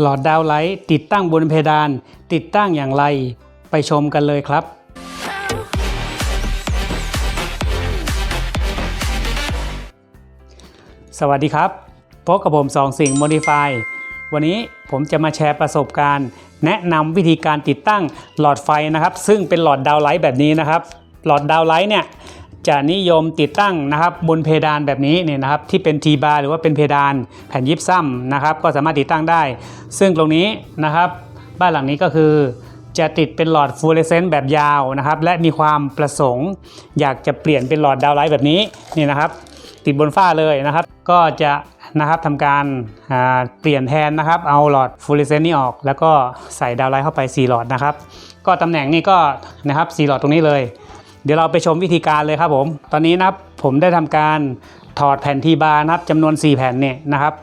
หลอดดาวไลท์ติดตั้งบนเพดาน ติดตั้งอย่างไร ไปชมกันเลยครับ สวัสดีครับพบกับผมสองสิ่ง Modify วันนี้ผมจะมาแชร์ประสบการณ์ แนะนำวิธีการติดตั้งหลอดไฟนะครับ ซึ่งเป็นหลอดดาวไลท์แบบนี้นะครับ หลอดดาวไลท์เนี่ย จะนิยมติดตั้งนะครับบนเพดานแบบนี้เนี่ยนะครับที่เป็นทีบาร์หรือว่าเป็นเพดานแผ่นยิปซัมนะครับ ก็สามารถติดตั้งได้ ซึ่งตรงนี้นะครับ บ้านหลังนี้ก็คือจะติดเป็นหลอดฟลูออเรสเซนต์แบบยาวนะครับ และมีความประสงค์ อยากจะเปลี่ยนเป็นหลอดดาวไลท์แบบนี้นี่นะครับ ติดบนฝ้าเลยนะครับ ก็จะนะครับทำการเปลี่ยนแทนนะครับ เอาหลอดฟลูออเรสเซนต์นี่ออก แล้วก็ใส่ดาวไลท์เข้าไป 4 หลอดนะครับ ก็ตำแหน่งนี่ก็นะครับ4หลอดตรงนี้เลย เดี๋ยวเราไปชมวิธีการเลยครับผม ตอนนี้นะครับผมได้ทำการถอดแผ่นทีบาร์นะครับจำนวน 4 แผ่นเนี่ยนะครับ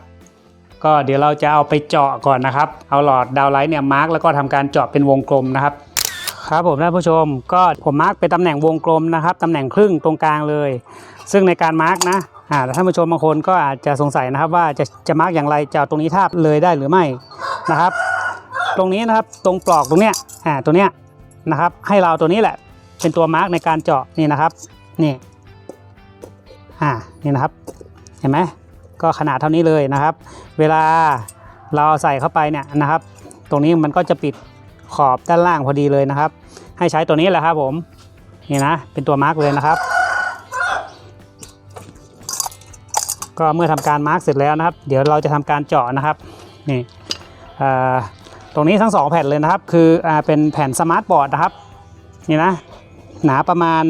ก็เดี๋ยวเราจะเอาไปเจาะก่อนนะครับ เอาหลอดดาวไลท์เนี่ยมาร์กแล้วก็ทำการเจาะเป็นวงกลมนะครับ ครับผมท่านผู้ชม ก็ผมมาร์กเป็นตำแหน่งวงกลมนะครับตำแหน่งครึ่งตรงกลางเลย ซึ่งในการมาร์กนะอ่าท่านผู้ชมบางคนก็อาจจะสงสัยนะครับ ว่าจะจะมาร์กอย่างไรจะเอาตรงนี้ทาบเลยได้หรือไม่นะครับ ตรงนี้นะครับตรงปลอกตรงเนี้ยอ่าตัวเนี้ยนะครับให้เราตัวนี้แหละ เป็นตัวมาร์กในการเจาะนี่นะครับนี่อ่านี่นะครับเห็นไหมก็ขนาดเท่านี้เลยนะครับ เวลาเราใส่เข้าไปเนี่ยนะครับ ตรงนี้มันก็จะปิดขอบด้านล่างพอดีเลยนะครับ ให้ใช้ตัวนี้แหละครับผมนี่นะเป็นตัวมาร์กเลยนะครับ ก็เมื่อทำการมาร์กเสร็จแล้วนะครับ เดี๋ยวเราจะทำการเจาะนะครับนี่อ่าตรงนี้ทั้งสองแผ่นเลยนะครับ คืออ่าเป็นแผ่นสมาร์ทบอร์ดนะครับนี่นะ หนาประมาณ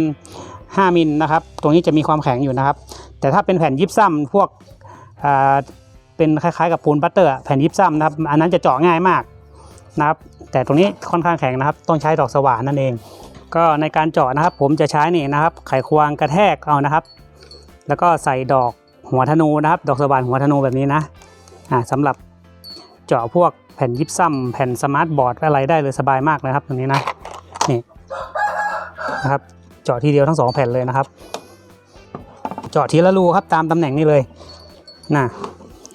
5มิลนะครับ ตรงนี้จะมีความแข็งอยู่นะครับ แต่ถ้าเป็นแผ่นยิปซัมพวกเป็นคล้ายๆกับปูนบัตเตอร์แผ่นยิปซัมนะครับ อันนั้นจะเจาะง่ายมากนะครับ แต่ตรงนี้ค่อนข้างแข็งนะครับ ต้องใช้ดอกสว่านนั่นเอง ก็ในการเจาะนะครับ ผมจะใช้นี่นะครับ ไขควงกระแทกเอานะครับ แล้วก็ใส่ดอกหัวธนูนะครับ ดอกสว่านหัวธนูแบบนี้นะอ่าสำหรับเจาะพวกแผ่นยิปซัมแผ่นสมาร์ทบอร์ดอะไรได้เลยสบายมากเลยครับตรงนี้นะ นะครับเจาะทีเดียวทั้งสองแผ่นเลยนะครับ เจาะทีละรูครับตามตำแหน่งนี้เลยน่ะ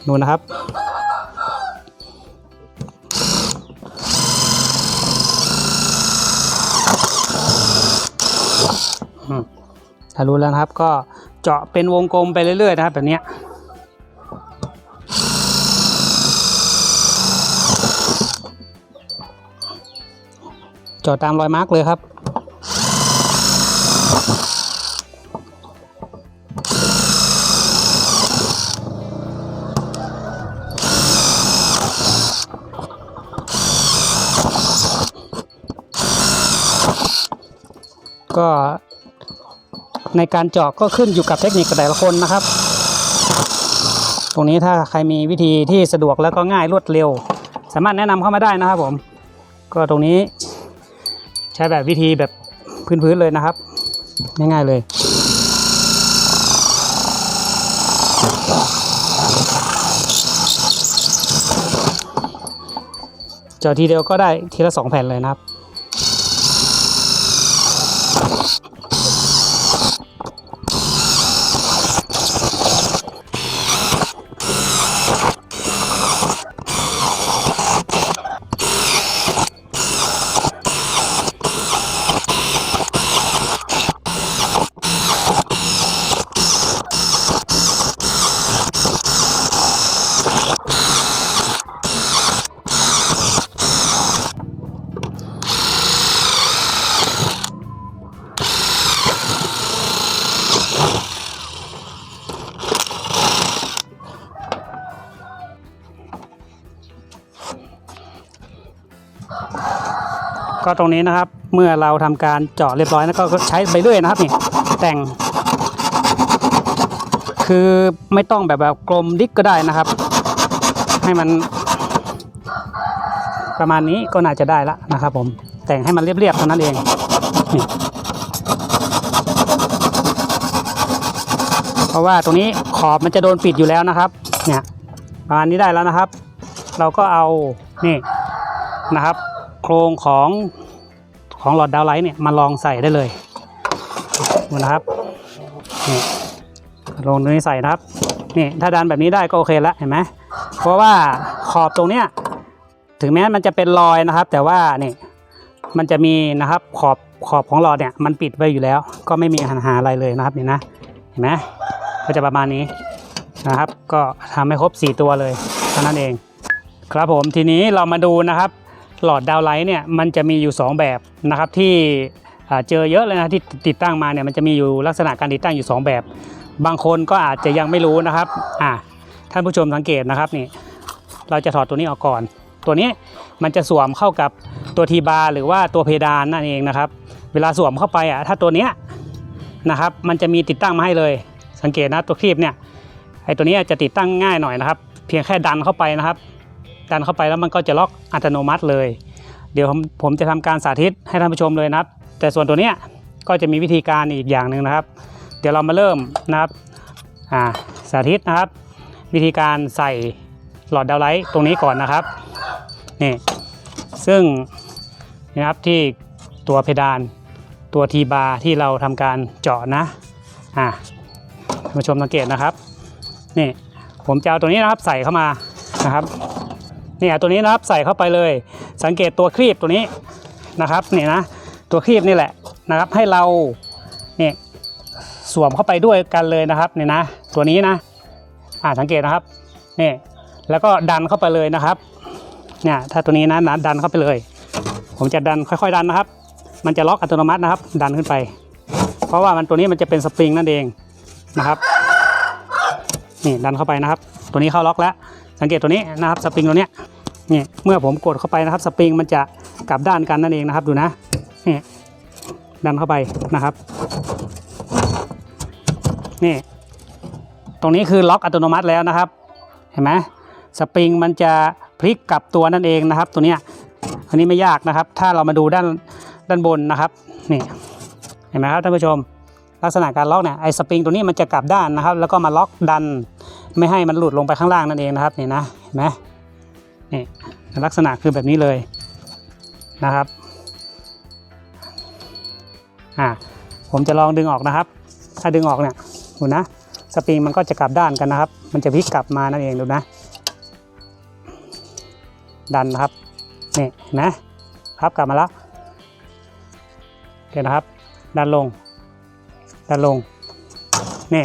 ดูนะครับถ้ารู้แล้วนะครับก็เจาะเป็นวงกลมไปเรื่อยๆนะครับแบบนี้เจาะตามรอยมาร์กเลยครับ ก็ในการเจาะก็ขึ้นอยู่กับเทคนิคแต่ละคนนะครับ ตรงนี้ถ้าใครมีวิธีที่สะดวกแล้วก็ง่ายรวดเร็ว สามารถแนะนำเข้ามาได้นะครับผม ก็ตรงนี้ใช้แบบวิธีแบบพื้นๆเลยนะครับ ง่ายๆเลยเจาะทีเดียวก็ได้ทีละสองแผ่นเลยนะครับ ก็ตรงนี้นะครับ เมื่อเราทำการเจาะเรียบร้อยแล้วก็ใช้ไปเรื่อยนะครับนี่แต่ง คือไม่ต้องแบบแบบกลมดิกก็ได้นะครับ ให้มัน ประมาณนี้ก็น่าจะได้ละนะครับผมแต่งให้มันเรียบๆเท่านั้นเองนี่เพราะว่าตรงนี้ขอบมันจะโดนปิดอยู่แล้วนะครับ เนี่ยประมาณนี้ได้แล้วนะครับ เราก็เอานี่นะครับ โครงของ ของหลอดดาวไลท์เนี่ยมาลองใส่ได้เลยดูนะครับนี่ลงตรงนี้ใส่นะครับนี่ถ้าดันแบบนี้ได้ก็โอเคแล้วเห็นไหมเพราะว่าขอบตรงเนี้ยถึงแม้มันจะเป็นรอยนะครับ แต่ว่านี่มันจะมีนะครับขอบขอบของหลอดเนี่ยมันปิดไว้อยู่แล้ว ก็ไม่มีปัญหาอะไรเลยนะครับนี่นะเห็นไหมก็จะประมาณนี้นะครับ ก็ทำให้ครบ 4 ตัวเลยเท่านั้นเอง ครับผมทีนี้เรามาดูนะครับ หลอดดาวไลท์เนี่ยมันจะมีอยู่ 2 แบบนะครับที่เจอเยอะเลยนะที่ติดตั้งมาเนี่ยมันจะมีอยู่ลักษณะการติดตั้งอยู่ 2 แบบ บางคนก็อาจจะยังไม่รู้นะครับอ่าท่านผู้ชมสังเกตนะครับนี่เราจะถอดตัวนี้ออกก่อน ตัวนี้มันจะสวมเข้ากับตัวทีบาร์หรือว่าตัวเพดานนั่นเองนะครับ เวลาสวมเข้าไปอะถ้าตัวเนี้ยนะครับมันจะมีติดตั้งมาให้เลย สังเกตนะตัวครีบเนี่ยไอตัวนี้จะติดตั้งง่ายหน่อยนะครับ เพียงแค่ดันเข้าไปนะครับ ดันเข้าไปแล้วมันก็จะล็อกอัตโนมัติเลย เดี๋ยวผมผมจะทำการสาธิตให้ท่านผู้ชมเลยนะครับ แต่ส่วนตัวเนี้ยก็จะมีวิธีการอีกอย่างหนึ่งนะครับ เดี๋ยวเรามาเริ่มนะครับอ่าสาธิตนะครับ วิธีการใส่หลอดดาวไลท์ตรงนี้ก่อนนะครับนี่ซึ่งนะครับที่ตัวเพดานตัวทีบาร์ที่เราทำการเจาะนะอ่าท่านผู้ชมสังเกตนะครับนี่ผมจะเอาตัวนี้นะครับใส่เข้ามานะครับ เนี่ยตัวนี้นะครับใส่เข้าไปเลย สังเกตตัวครีบตัวนี้นะครับเนี่ยนะตัวครีบนี่แหละนะครับให้เราเนี่ยสวมเข้าไปด้วยกันเลยนะครับเนี่ยนะตัวนี้นะอ่าสังเกตนะครับนี่แล้วก็ดันเข้าไปเลยนะครับเนี่ยถ้าตัวนี้นะนะดันเข้าไปเลย ผมจะดันค่อย ๆ ดันนะครับ มันจะล็อกอัตโนมัตินะครับ ดันขึ้นไป เพราะว่ามันตัวนี้มันจะเป็นสปริงนั่นเองนะครับนี่ดันเข้าไปนะครับ ตัวนี้เข้าล็อกแล้ว สังเกตตัวนี้นะครับสปริงตัวเนี้ย นี่เมื่อผมกดเข้าไปนะครับสปริงมันจะกลับด้านกันนั่นเองนะครับดูนะนี่ดันเข้าไปนะครับนี่ตรงนี้คือล็อกอัตโนมัติแล้วนะครับ เห็นไหมสปริงมันจะพลิกกลับตัวนั่นเองนะครับ ตัวเนี้ยอันนี้ไม่ยากนะครับ ถ้าเรามาดูด้านด้านบนนะครับนี่เห็นไหมครับท่านผู้ชม ลักษณะการล็อกเนี่ยไอ้สปริงตัวนี้มันจะกลับด้านนะครับ แล้วก็มาล็อกดัน ไม่ให้มันหลุดลงไปข้างล่างนั่นเองนะครับนี่นะเห็นไหม นี่ลักษณะคือแบบนี้เลยนะครับอ่าผมจะลองดึงออกนะครับ ถ้าดึงออกเนี่ยดูนะสปริงมันก็จะกลับด้านกันนะครับ มันจะพลิกกลับมานั่นเองดูนะ ดันนะครับนี่นะครับกลับมาแล้วโอเคนะครับ ดันลง ดันลงนี่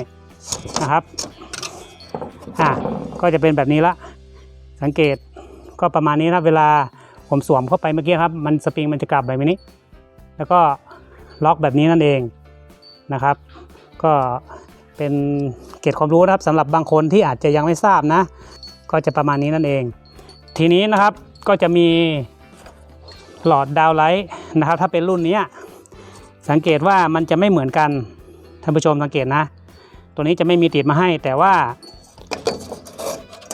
นะครับอะก็จะเป็นแบบนี้ละสังเกต ก็ประมาณนี้นะเวลาผมสวมเข้าไปเมื่อกี้ครับ มันสปริงมันจะกลับแบบนี้ แล้วก็ล็อกแบบนี้นั่นเองนะครับ ก็เป็นเกร็ดความรู้นะครับสำหรับบางคนที่อาจจะยังไม่ทราบนะ ก็จะประมาณนี้นั่นเอง ทีนี้นะครับก็จะมีหลอดดาวไลท์นะครับ ถ้าเป็นรุ่นนี้สังเกตว่ามันจะไม่เหมือนกันท่านผู้ชมสังเกตนะ ตัวนี้จะไม่มีติดมาให้ แต่ว่า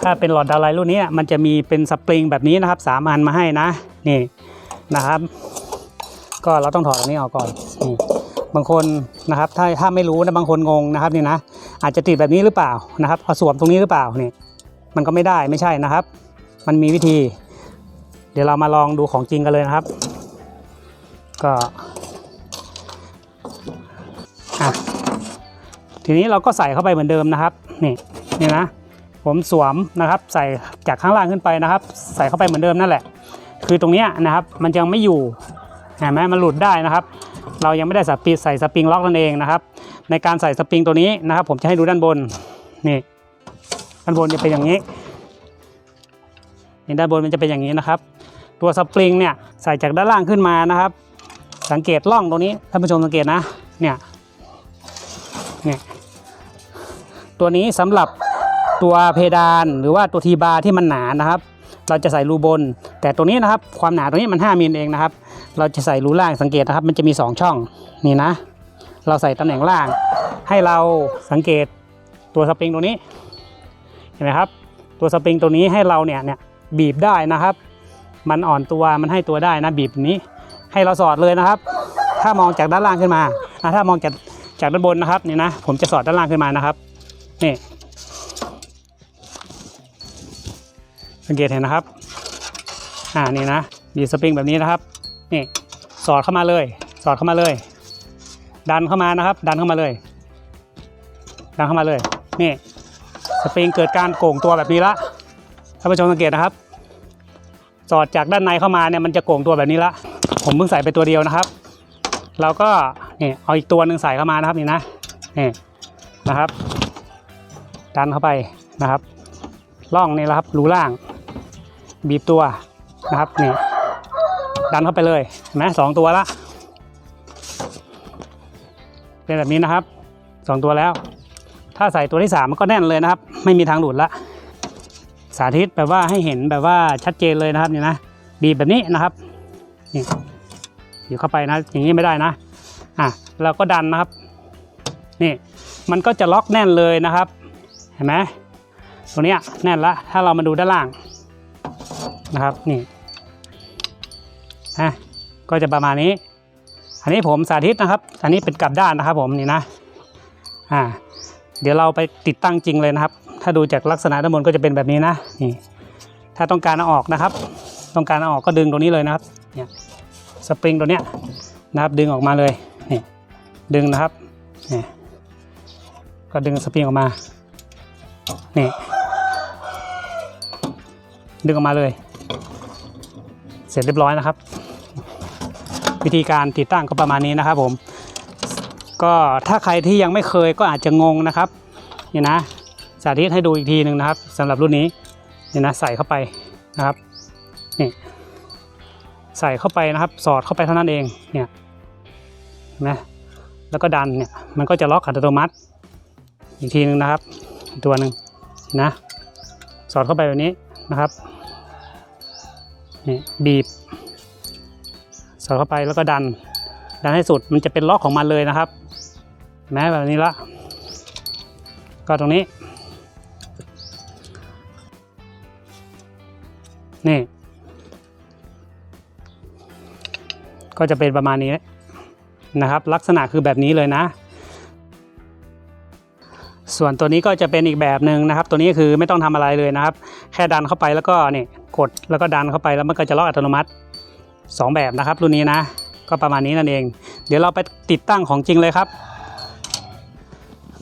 ถ้าเป็นหลอดดาวไลท์รุ่นนี้มันจะมีเป็นสปริงแบบนี้นะครับสามอันมาให้นะนี่นะครับ ก็เราต้องถอดตรงนี้ออกก่อนนี่บางคนนะครับถ้าถ้าไม่รู้นะบางคนงงนะครับนี่นะอาจจะติดแบบนี้หรือเปล่านะครับเอาสวมตรงนี้หรือเปล่านี่มันก็ไม่ได้ไม่ใช่นะครับ มันมีวิธี เดี๋ยวเรามาลองดูของจริงกันเลยนะครับ ก็ทีนี้เราก็ใส่เข้าไปเหมือนเดิมนะครับ นี่นี่นะ ผมสวมนะครับ ใส่จากข้างล่างขึ้นไปนะครับ ใส่เข้าไปเหมือนเดิมนั่นแหละ คือตรงนี้นะครับมันยังไม่อยู่เห็นไหมมันหลุดได้นะครับ เรายังไม่ได้ใส่ปีใส่สปริงล็อกนั่นเองนะครับ ในการใส่สปริงตัวนี้นะครับ ผมจะให้ดูด้านบนนี่ด้านบนจะเป็นอย่างนี้นี่ด้านบนมันจะเป็นอย่างนี้นะครับ ตัวสปริงเนี่ยใส่จากด้านล่างขึ้นมานะครับ สังเกตร่องตรงนี้ท่านผู้ชมสังเกตนะเนี่ยเนี่ยตัวนี้สำหรับ ตัวเพดานหรือว่าตัวทีบาร์ที่มันหนานะครับ เราจะใส่รูบน แต่ตัวนี้นะครับความหนาตัวนี้มัน 5มิลเองนะครับ เราจะใส่รูล่างสังเกตนะครับ มันจะมี 2 ช่องนี่นะ เราใส่ตำแหน่งล่าง ให้เราสังเกตตัวสปริงตัวนี้เห็นไหมครับ ตัวสปริงตัวนี้ให้เราเนี่ยเนี่ยบีบได้นะครับ มันอ่อนตัวมันให้ตัวได้นะบีบนี้ ให้เราสอดเลยนะครับ ถ้ามองจากด้านล่างขึ้นมาอะถ้ามองจากจากด้านบนนะครับนี่นะ ผมจะสอดด้านล่างขึ้นมานะครับนี่ สังเกตเห็นนะครับอ่านี่นะมีสปริงแบบนี้นะครับนี่สอดเข้ามาเลย สอดเข้ามาเลย ดันเข้ามานะครับ ดันเข้ามาเลย ดันเข้ามาเลยนี่สปริงเกิดการโก่งตัวแบบนี้ละท่านผู้ชมสังเกตนะครับ สอดจากด้านในเข้ามาเนี่ยมันจะโก่งตัวแบบนี้ละผมเพิ่งใส่ไปตัวเดียวนะครับ เราก็นี่เอาอีกตัวหนึ่งใส่เข้ามานะครับนี่นะนี่นะครับ ดันเข้าไปนะครับล่องนี่แหละครับรูล่าง บีบตัวนะครับนี่ดันเข้าไปเลยเห็นไหมสองตัวละเป็นแบบนี้นะครับสองตัวแล้ว ถ้าใส่ตัวที่สามมันก็แน่นเลยนะครับ ไม่มีทางหลุดละสาธิตแบบว่าให้เห็นแบบว่าชัดเจนเลยนะครับนี่นะบีบแบบนี้นะครับนี่อยู่เข้าไปนะ อย่างนี้ไม่ได้นะอะเราก็ดันนะครับนี่มันก็จะล็อกแน่นเลยนะครับ เห็นไหมตัวเนี้ยแน่นละถ้าเรามาดูด้านล่าง นะครับนี่ฮะก็จะประมาณนี้ อันนี้ผมสาธิตนะครับ อันนี้เป็นกลับด้านนะครับ ผมนี่นะอ่าเดี๋ยวเราไปติดตั้งจริงเลยนะครับ ถ้าดูจากลักษณะด้านบนก็จะเป็นแบบนี้นะนี่ถ้าต้องการเอาออกนะครับ ต้องการเอาออกก็ดึงตรงนี้เลยนะครับเนี่ยสปริงตัวเนี้ยนะครับดึงออกมาเลยนี่ดึงนะครับนี่ก็ดึงสปริงออกมานี่ดึงออกมาเลย เสร็จเรียบร้อยนะครับ วิธีการติดตั้งก็ประมาณนี้นะครับผม ก็ถ้าใครที่ยังไม่เคยก็อาจจะงงนะครับนี่นะสาธิตให้ดูอีกทีหนึ่งนะครับสำหรับรุ่นนี้นี่นะใส่เข้าไปนะครับนี่ใส่เข้าไปนะครับ สอดเข้าไปเท่านั้นเองเนี่ยนไหมแล้วก็ดันเนี่ยมันก็จะล็อกอัตโนมัติ อีกทีหนึ่งนะครับ ตัวหนึ่งนะ สอดเข้าไปแบบนี้นะครับ นี่บีบสอดเข้าไปแล้วก็ดัน ดันให้สุดมันจะเป็นล็อกของมันเลยนะครับ แม้แบบนี้ละ ก็ตรงนี้ นี่ ก็จะเป็นประมาณนี้นะครับ ลักษณะคือแบบนี้เลยนะ ส่วนตัวนี้ก็จะเป็นอีกแบบหนึ่งนะครับ ตัวนี้คือไม่ต้องทำอะไรเลยนะครับ แค่ดันเข้าไปแล้วก็นี่กดแล้วก็ดันเข้าไปแล้วมันก็จะล็อกอัตโนมัติสองแบบนะครับ รุ่นนี้นะ ก็ประมาณนี้นั่นเอง เดี๋ยวเราไปติดตั้งของจริงเลยครับ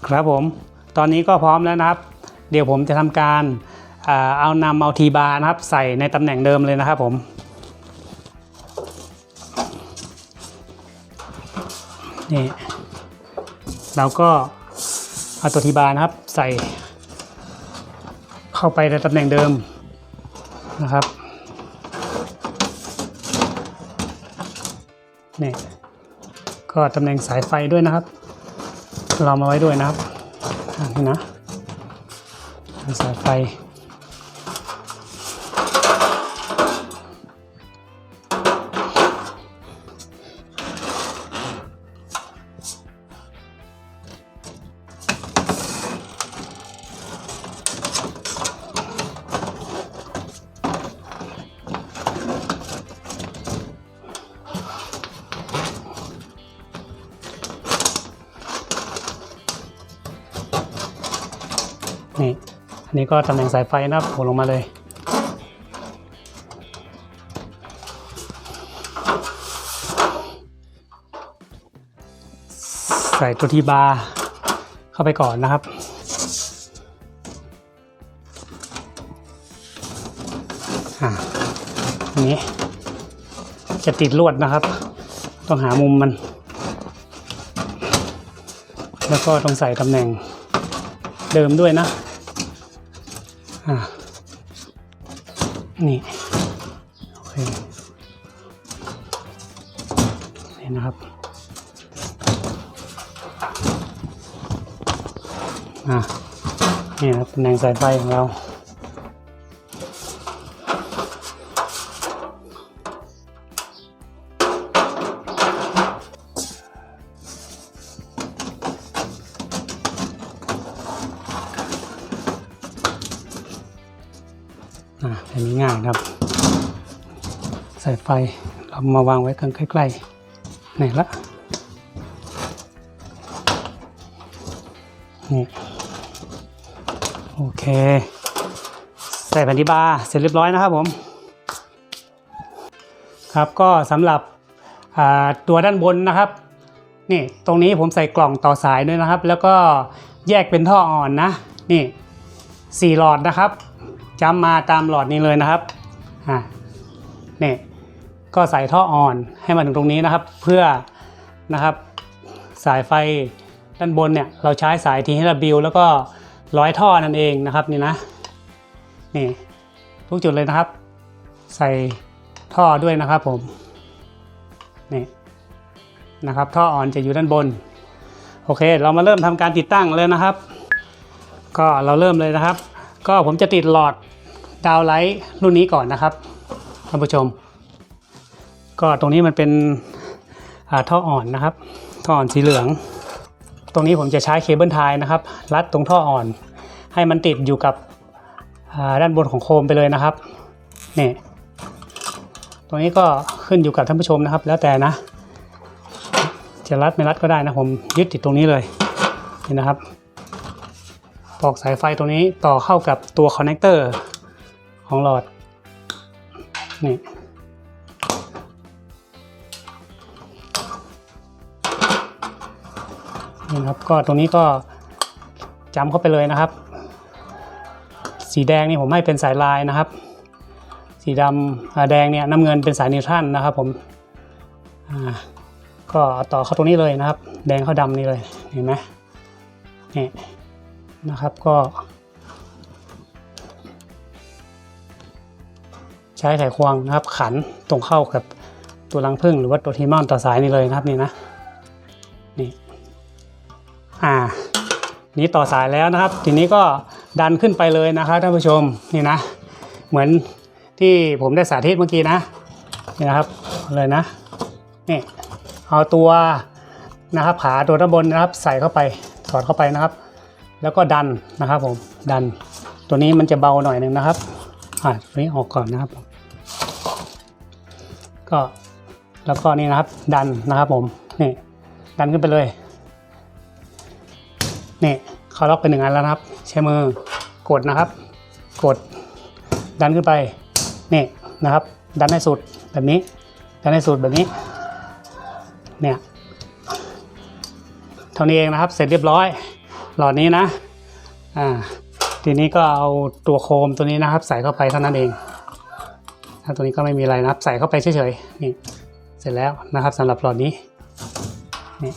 ครับผม ตอนนี้ก็พร้อมแล้วนะครับ เดี๋ยวผมจะทำการเอานำเอาทีบาร์นะครับ ใส่ในตำแหน่งเดิมเลยนะครับผมนี่เราก็ เอาตัวทีบาร์นะครับ ใส่ เข้าไปในตำแหน่งเดิมนะครับนี่ก็ตำแหน่งสายไฟด้วยนะครับ เรามาไว้ด้วยนะครับนี่นะสายไฟ นี่อันนี้ก็ตำแหน่งสายไฟนะครับโผล่ลงมาเลย ใส่ตัวที่บาร์เข้าไปก่อนนะครับอ่าอันนี้จะติดลวดนะครับ ต้องหามุมมัน แล้วก็ต้องใส่ตำแหน่งเดิมด้วยนะ อ่านี่ โอเค นี่นะครับ อ่านี่นะครับตำแหน่งสายไฟของเรา ใส่ไฟ เรามาวางไว้กันใกล้ๆไหนละนี่โอเค ใส่แผ่นที่บาร์เสร็จเรียบร้อยนะครับผม ครับก็สำหรับตัวด้านบนนะครับนี่ตรงนี้ผมใส่กล่องต่อสายด้วยนะครับ แล้วก็แยกเป็นท่ออ่อนนะนี่สี่หลอดนะครับจำมาตามหลอดนี้เลยนะครับอ่านี่ ก็ใส่ท่ออ่อนให้มาถึงตรงนี้นะครับ เพื่อนะครับสายไฟด้านบนเนี่ยเราใช้สาย THW แล้วก็ร้อยท่อนั่นเองนะครับนี่นะนี่ทุกจุดเลยนะครับ ใส่ท่อด้วยนะครับผมนี่นะครับ ท่ออ่อนจะอยู่ด้านบน โอเค เรามาเริ่มทำการติดตั้งเลยนะครับ ก็เราเริ่มเลยนะครับ ก็ผมจะติดหลอดดาวไลท์รุ่นนี้ก่อนนะครับท่านผู้ชม ก็ตรงนี้มันเป็นท่ออ่อนนะครับ ท่ออ่อนสีเหลือง ตรงนี้ผมจะใช้เคเบิลไทยนะครับ รัดตรงท่ออ่อน ให้มันติดอยู่กับด้านบนของโคมไปเลยนะครับนี่ตรงนี้ก็ขึ้นอยู่กับท่านผู้ชมนะครับ แล้วแต่นะ จะรัดไม่รัดก็ได้นะผมยึดติดตรงนี้เลยนี่นะครับตอกสายไฟตรงนี้ต่อเข้ากับตัวคอนเนคเตอร์ของหลอดนี่ นี่นะครับก็ตรงนี้ก็จำเข้าไปเลยนะครับ สีแดงนี่ผมให้เป็นสายลายนะครับ สีดำอ่าแดงเนี่ยน้ำเงินเป็นสายนิวทรัลนะครับผมอ่าก็ต่อเข้าตรงนี้เลยนะครับ แดงเข้าดำนี่เลยเห็นไหมนี่นะครับก็ ใช้ไขควงนะครับ ขันตรงเข้ากับตัวรังผึ้งหรือว่าตัวทีมอนต่อสายนี่เลยนะครับนี่นะ อ่า นี้ต่อสายแล้วนะครับ ทีนี้ก็ดันขึ้นไปเลยนะครับท่านผู้ชมนี่นะ เหมือนที่ผมได้สาธิตเมื่อกี้นะนี่นะครับเลยนะนี่เอาตัวนะครับขาตัวด้านบนนะครับ ใส่เข้าไปสอดเข้าไปนะครับ แล้วก็ดันนะครับผมดัน ตัวนี้มันจะเบาหน่อยหนึ่งนะครับอ่าตัวนี้ออกก่อนนะครับ ก็แล้วก็นี่นะครับดันนะครับผมนี่ดันขึ้นไปเลย นี่เขาล็อกไปหนึ่งอันแล้วนะครับ ใช้มือกดนะครับ กดดันขึ้นไปนี่นะครับ ดันให้สุดแบบนี้ ดันให้สุดแบบนี้เนี่ยเท่านี้เองนะครับ เสร็จเรียบร้อย หลอดนี้นะอ่าทีนี้ก็เอาตัวโคมตัวนี้นะครับ ใส่เข้าไปเท่านั้นเองถ้าตัวนี้ก็ไม่มีอะไรนะครับ ใส่เข้าไปเฉยๆนี่เสร็จแล้วนะครับสำหรับหลอดนี้นี่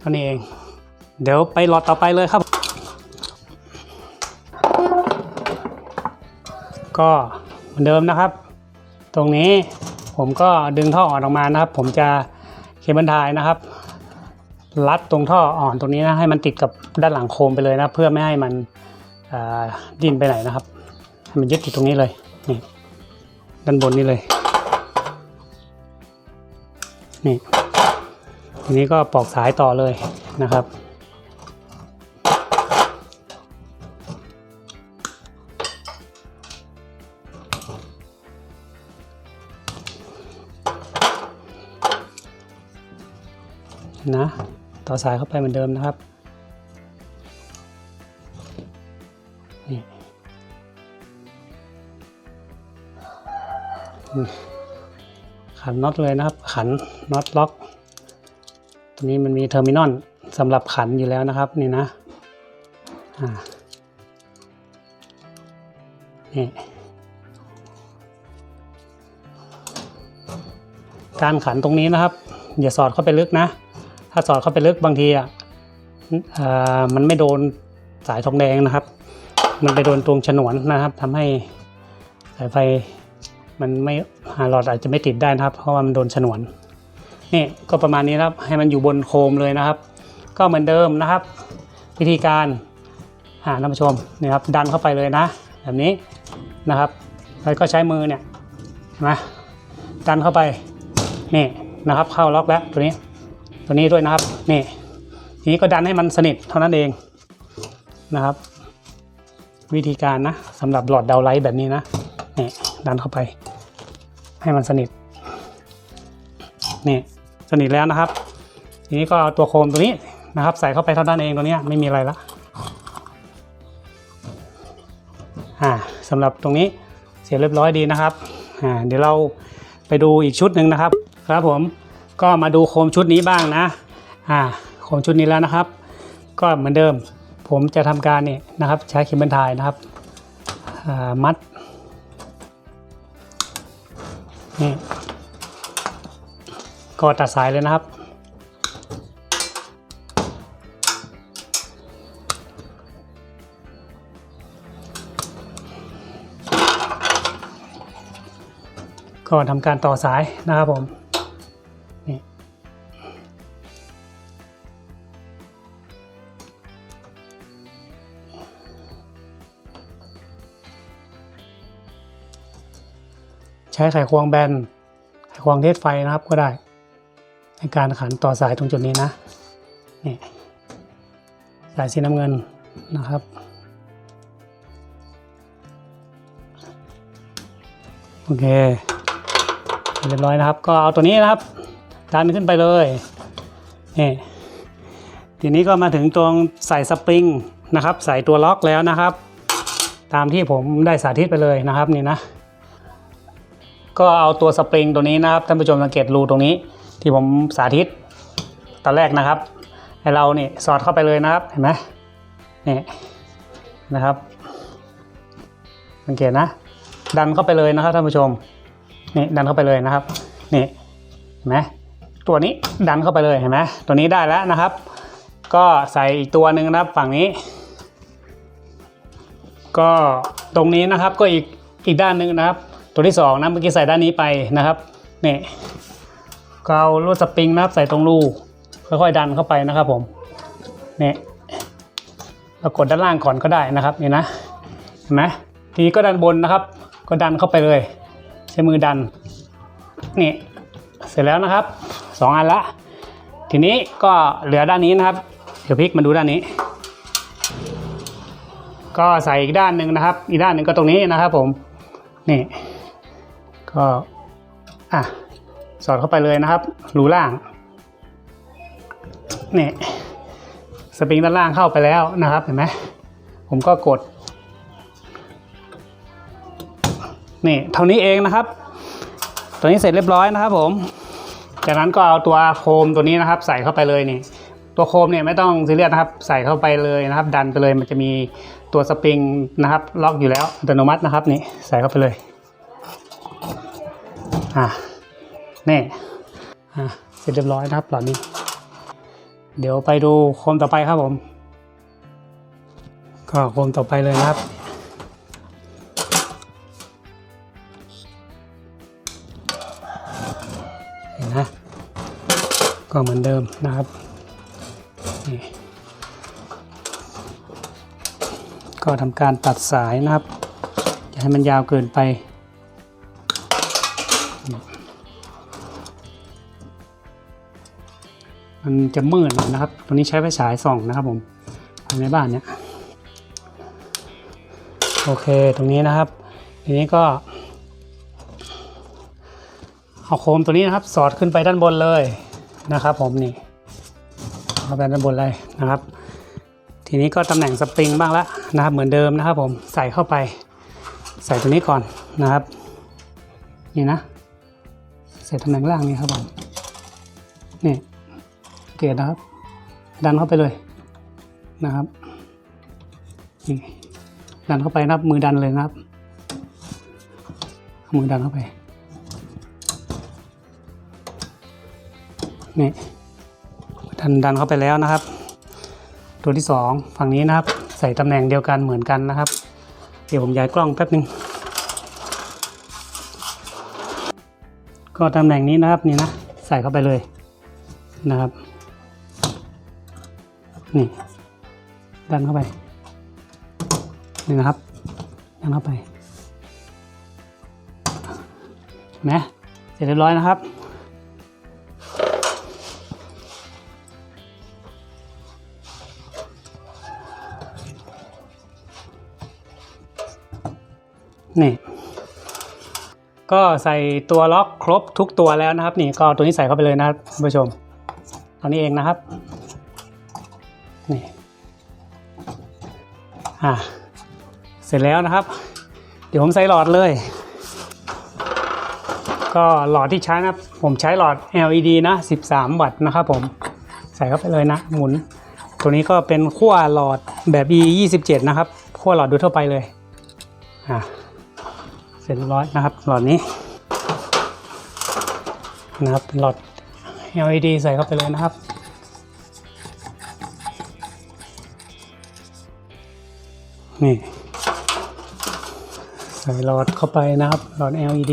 เท่านี้เอง เดี๋ยวไปหลอดต่อไปเลยครับ ก็เหมือนเดิมนะครับ ตรงนี้ผมก็ดึงท่ออ่อนออกมานะครับ ผมจะเคเบิลไทยนะครับ รัดตรงท่ออ่อนตรงนี้นะให้มันติดกับด้านหลังโคมไปเลยนะเพื่อไม่ให้มันดิ้นไปไหนนะครับให้มันยึดติดตรงนี้เลยนี่ด้านบนนี่เลยนี่ทีนี้ก็ปอกสายต่อเลยนะครับ ต่อสายเข้าไปเหมือนเดิมนะครับขันน็อตเลยนะครับ ขันน็อตล็อกตัวนี้มันมีเทอร์มินอลสำหรับขันอยู่แล้วนะครับนี่นะนี่การขันตรงนี้นะครับ อย่าสอดเข้าไปลึกนะ ถ้าสอดเข้าไปลึกบางทีอะอ่อมันไม่โดนสายทองแดงนะครับ มันไปโดนตรงฉนวนนะครับทำให้สายไฟมันไม่หาหลอดอาจจะไม่ติดได้นะครับ เพราะว่ามันโดนฉนวนนี่ก็ประมาณนี้ครับให้มันอยู่บนโคมเลยนะครับ ก็เหมือนเดิมนะครับ วิธีการหาท่านผู้ชมนี่ครับดันเข้าไปเลยนะ แบบนี้นะครับแล้วก็ใช้มือเนี่ยนะดันเข้าไปนี่นะครับเข้าล็อกแล้วตัวนี้ ตัวนี้ด้วยนะครับนี่ทีนี้ก็ดันให้มันสนิทเท่านั้นเองนะครับ วิธีการนะสำหรับหลอดดาวไลท์แบบนี้นะนี่ดันเข้าไป ให้มันสนิทนี่สนิทแล้วนะครับ ทีนี้ก็เอาตัวโคมตัวนี้นะครับ ใส่เข้าไปเท่านั้นเองตัวนี้ไม่มีอะไรละอ่าสำหรับตรงนี้เสร็จเรียบร้อยดีนะครับอ่าเดี๋ยวเราไปดูอีกชุดหนึ่งนะครับ ครับผม ก็มาดูโคมชุดนี้บ้างนะอ่าโคมชุดนี้แล้วนะครับ ก็เหมือนเดิม ผมจะทำการนี่นะครับ ใช้เข็มบรรทายนะครับอ่ามัดนี่ก็ตัดสายเลยนะครับก็ทำการต่อสายนะครับผม ใช้ไขควงแบน ไขควงเทสไฟนะครับก็ได้ ในการขันต่อสายตรงจุดนี้นะ นี่สายสีน้ำเงินนะครับ โอเค เรียบร้อยนะครับ ก็เอาตัวนี้นะครับ ดันขึ้นไปเลย นี่ ทีนี้ก็มาถึงตรงใส่สปริงนะครับ ใส่ตัวล็อกแล้วนะครับ ตามที่ผมได้สาธิตไปเลยนะครับนี่นะ ก็เอาตัวสปริงตัวนี้นะครับท่านผู้ชมสังเกตรูตรงนี้ที่ผมสาธิตตอนแรกนะครับ ให้เราเนี่ยสอดเข้าไปเลยนะครับเห็นไหมนี่นะครับ สังเกตนะ ดันเข้าไปเลยนะครับท่านผู้ชมนี่ดันเข้าไปเลยนะครับนี่เห็นไหมตัวนี้ดันเข้าไปเลยเห็นไหมตัวนี้ได้แล้วนะครับ ก็ใส่อีกตัวหนึ่งนะครับฝั่งนี้ ก็ตรงนี้นะครับก็อีกอีกด้านหนึ่งนะครับ ตัวที่สองนะเมื่อกี้ใส่ด้านนี้ไปนะครับนี่ก็เอาลวดสปริงนะครับใส่ตรงรูค่อยๆดันเข้าไปนะครับผมนี่เรากดด้านล่างก่อนก็ได้นะครับนี่นะเห็นไหมทีนี้ก็ดันบนนะครับ ก็ดันเข้าไปเลย ใช้มือดันนี่เสร็จแล้วนะครับสองอันละ ทีนี้ก็เหลือด้านนี้นะครับ เดี๋ยวพลิกมาดูด้านนี้ ก็ใส่อีกด้านหนึ่งนะครับ อีกด้านหนึ่งก็ตรงนี้นะครับผมนี่ ก็อะสอดเข้าไปเลยนะครับรูล่างนี่สปริงด้านล่างเข้าไปแล้วนะครับเห็นไหมผมก็กดนี่เท่านี้เองนะครับ ตัวนี้เสร็จเรียบร้อยนะครับผมจากนั้นก็เอาตัวโคมตัวนี้นะครับ ใส่เข้าไปเลยนี่ ตัวโคมเนี่ยไม่ต้องซีเรียสนะครับ ใส่เข้าไปเลยนะครับ ดันไปเลยมันจะมีตัวสปริงนะครับ ล็อกอยู่แล้วอัตโนมัตินะครับนี่ใส่เข้าไปเลย อะนี่อะเสร็จเรียบร้อยนะครับหลอดนี้ เดี๋ยวไปดูโคมต่อไปครับผม ก็โคมต่อไปเลยนะครับเห็นนะก็เหมือนเดิมนะครับนี่ก็ทำการตัดสายนะครับ อย่าให้มันยาวเกินไป มันจะมืดหน่อยนะครับ ตัวนี้ใช้ไฟฉายส่องนะครับผมภายในบ้านเนี้ยโอเค ตรงนี้นะครับ ทีนี้ก็ เอาโคมตัวนี้นะครับ สอดขึ้นไปด้านบนเลยนะครับผมนี่เอาไปด้านบนเลยนะครับ ทีนี้ก็ตำแหน่งสปริงบ้างละนะครับ เหมือนเดิมนะครับผม ใส่เข้าไป ใส่ตัวนี้ก่อนนะครับ นี่นะ ส่ตำแหน่งล่างนี้ครับผมนี่เกตนะครับ ดันเข้าไปเลยนะครับนี่ดันเข้าไปนะครับมือดันเลยนะครับมือดันเข้าไปนี่ดันดันเข้าไปแล้วนะครับ ตัวที่สองฝั่งนี้นะครับ ใส่ตำแหน่งเดียวกันเหมือนกันนะครับ เดี๋ยวผมย้ายกล้องแป๊บนึง ก็ตำแหน่งนี้นะครับนี่นะใส่เข้าไปเลยนะครับ นี่ดันเข้าไปนี่นะครับดันเข้าไปนไหมเสร็จเรียบร้อยนะครับ ก็ใส่ตัวล็อกครบทุกตัวแล้วนะครับ นี่ก็ตัวนี้ใส่เข้าไปเลยนะครับท่านผู้ชมตอนนี้เองนะครับนี่อะเสร็จแล้วนะครับ เดี๋ยวผมใส่หลอดเลย ก็หลอดที่ใช้นะผมใช้หลอด LED นะ 13 วัตต์นะครับผมใส่เข้าไปเลยนะ หมุน ตัวนี้ก็เป็นขั้วหลอดแบบ E 27 นะครับขั้วหลอดดูทั่วไปเลยอะเส ร็จเรียบร้อยนะครับ หลอดนี้นะครับหลอด LED ใส่เข้าไปเลยนะครับนี่ใส่หลอดเข้าไปนะครับหลอด LED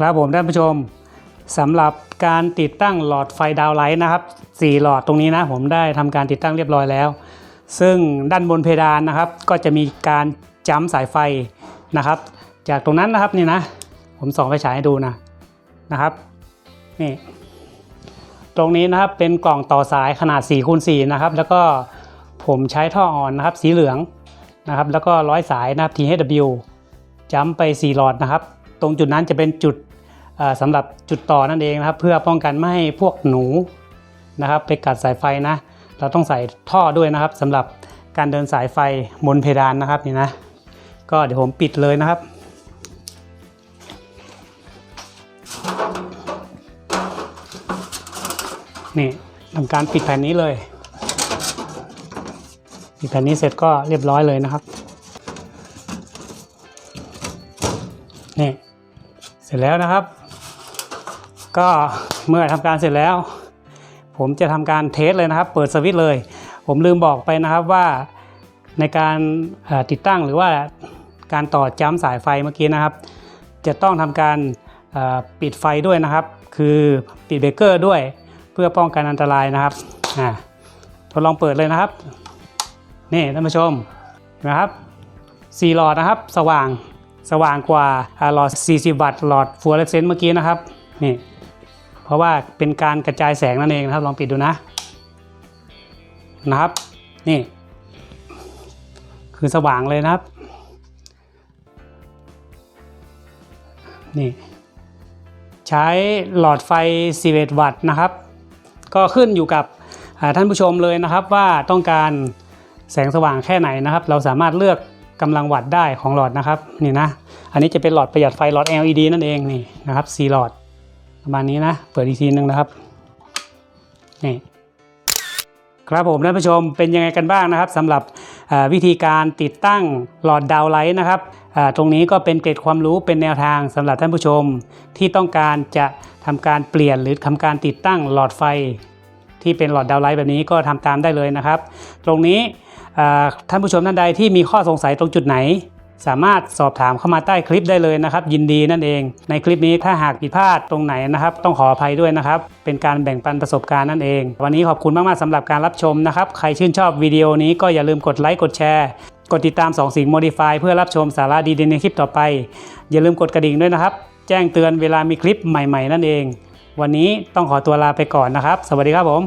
ครับผมท่านผู้ชมสำหรับการติดตั้งหลอดไฟดาวไลท์นะครับ4หลอดตรงนี้นะผมได้ทำการติดตั้งเรียบร้อยแล้ว ซึ่งด้านบนเพดานนะครับ ก็จะมีการจ้ำสายไฟนะครับ จากตรงนั้นนะครับนี่นะ ผมส่องไฟฉายให้ดูนะนะครับนี่ตรงนี้นะครับเป็นกล่องต่อสายขนาด4คูณ4นะครับ แล้วก็ผมใช้ท่ออ่อนนะครับ สีเหลืองนะครับ แล้วก็ร้อยสายนะครับ THW จ้ำไป 4 หลอดนะครับ ตรงจุดนั้นจะเป็นจุด สำหรับจุดต่อนั่นเองนะครับ เพื่อป้องกันไม่ให้พวกหนูนะครับ ไปกัดสายไฟนะ เราต้องใส่ท่อด้วยนะครับสำหรับการเดินสายไฟบนเพดานนะครับนี่นะก็เดี๋ยวผมปิดเลยนะครับนี่ทำการปิดแผ่นนี้เลยปิดแผ่นนี้เสร็จก็เรียบร้อยเลยนะครับนี่เสร็จแล้วนะครับ ก็เมื่อทำการเสร็จแล้ว ผมจะทำการเทสเลยนะครับ เปิดสวิตช์เลย ผมลืมบอกไปนะครับว่าในการติดตั้งหรือว่าการต่อจ้ำสายไฟเมื่อกี้นะครับ จะต้องทำการปิดไฟด้วยนะครับ คือปิดเบรกเกอร์ด้วยเพื่อป้องกันอันตรายนะครับทดลองเปิดเลยนะครับนี่ท่านผู้ชมนะครับสี่หลอดนะครับสว่างสว่างกว่าอ่าหลอด 40 วัตต์หลอดฟลูออเรสเซนต์เมื่อกี้นะครับนี่ เพราะว่าเป็นการกระจายแสงนั่นเองนะครับ ลองปิดดูนะนะครับ นี่ คือสว่างเลยนะครับ นี่ ใช้หลอดไฟ 11 วัตต์นะครับ ก็ขึ้นอยู่กับท่านผู้ชมเลยนะครับว่าต้องการแสงสว่างแค่ไหนนะครับ เราสามารถเลือกกำลังวัตต์ได้ของหลอดนะครับนี่นะ อันนี้จะเป็นหลอดประหยัดไฟหลอด LED นั่นเองนี่นะครับ4หลอด ประมาณนี้นะ เปิดอีกทีนึงนะครับ นี่ครับผมท่านผู้ชมเป็นยังไงกันบ้างนะครับสำหรับวิธีการติดตั้งหลอดดาวไลท์นะครับตรงนี้ก็เป็นเกร็ดความรู้เป็นแนวทางสำหรับท่านผู้ชม ที่ต้องการจะทำการเปลี่ยนหรือทำการติดตั้งหลอดไฟ ที่เป็นหลอดดาวไลท์แบบนี้ก็ทำตามได้เลยนะครับ ตรงนี้ท่านผู้ชมท่านใดที่มีข้อสงสัยตรงจุดไหน สามารถสอบถามเข้ามาใต้คลิปได้เลยนะครับ ยินดีนั่นเอง ในคลิปนี้ถ้าหากผิดพลาดตรงไหนนะครับ ต้องขออภัยด้วยนะครับ เป็นการแบ่งปันประสบการณ์นั่นเอง วันนี้ขอบคุณมากๆสำหรับการรับชมนะครับ ใครชื่นชอบวิดีโอนี้ก็อย่าลืมกดไลค์กดแชร์กดติดตาม2สิ่ง Modify เพื่อรับชมสาระดีๆในคลิปต่อไป อย่าลืมกดกระดิ่งด้วยนะครับ แจ้งเตือนเวลามีคลิปใหม่ ๆ นั่นเอง วันนี้ต้องขอตัวลาไปก่อนนะครับ สวัสดีครับผม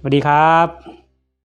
สวัสดีครับ